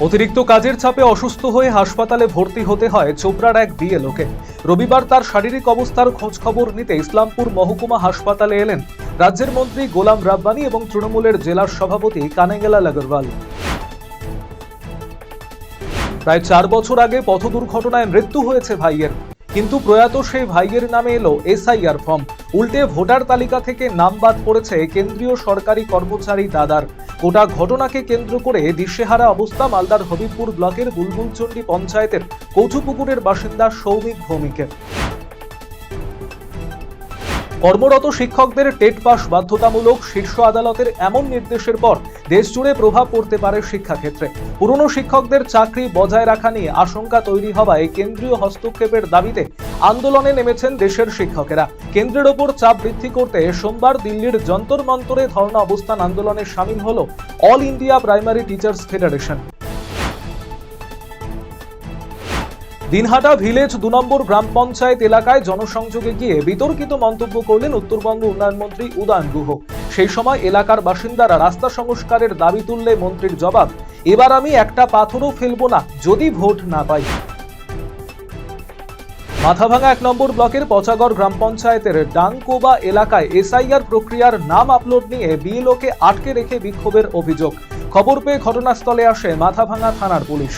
অতিরিক্ত কাজের চাপে অসুস্থ হয়ে হাসপাতালে ভর্তি হতে হয় চোপড়ার এক বিএলওকে রবিবার তার শারীরিক অবস্থার খোঁজখবর নিতে ইসলামপুর মহকুমা হাসপাতালে এলেন রাজ্যের মন্ত্রী গোলাম রাব্বানি এবং তৃণমূলের জেলার সভাপতি কানেগেলাল আগরওয়াল প্রায় চার বছর আগে পথ দুর্ঘটনায় মৃত্যু হয়েছে ভাইয়ের। কিন্তু প্রয়াত সেই ভাইয়ের নামে এলো এসআইআর ফর্ম। উল্টে ভোটার তালিকা থেকে নাম বাদ পড়েছে কেন্দ্রীয় সরকারি কর্মচারী দাদার। গোটা ঘটনাকে কেন্দ্র করে দিশেহারা অবস্থা মালদার হবিবপুর ব্লকের বুলবুলচন্ডী পঞ্চায়েতের কৌচুপুকুরের বাসিন্দা সৌমিক ভৌমিকের। কর্মরত শিক্ষকদের টেট পাস বাধ্যতামূলক শীর্ষ আদালতের এমন নির্দেশের পর দেশজুড়ে প্রভাব পড়তে পারে শিক্ষাক্ষেত্রে। পুরনো শিক্ষকদের চাকরি বজায় রাখা নিয়ে আশঙ্কা তৈরি হওয়ায় কেন্দ্রীয় হস্তক্ষেপের দাবিতে আন্দোলনে নেমেছেন দেশের শিক্ষকেরা। কেন্দ্রের ওপর চাপ বৃদ্ধি করতে সোমবার দিল্লির যন্তর মন্তরে ধর্ণা অবস্থান আন্দোলনে সামিল হল all India primary teachers federation. Dinhata village দু নম্বর গ্রাম পঞ্চায়েত এলাকায় জনসংযোগে গিয়ে বিতর্কিত মন্তব্য করলেন উত্তরবঙ্গ উন্নয়ন মন্ত্রী উদয়ন গুহ। সেই সময় এলাকার বাসিন্দারা রাস্তা সংস্কারের দাবি তুললে মন্ত্রীর জবাব, এবার আমি একটা পাথরও ফেলব না, যদি ভোট না পাই। মাথাভাঙা এক নম্বর ব্লকের পচাগড় গ্রাম পঞ্চায়েতের ডাংকোবা এলাকায় এসআইআর প্রক্রিয়ার নাম আপলোড নিয়ে বিএলওকে আটকে রেখে বিক্ষোভের অভিযোগ। খবর পেয়ে ঘটনাস্থলে আসে মাথাভাঙা থানার পুলিশ।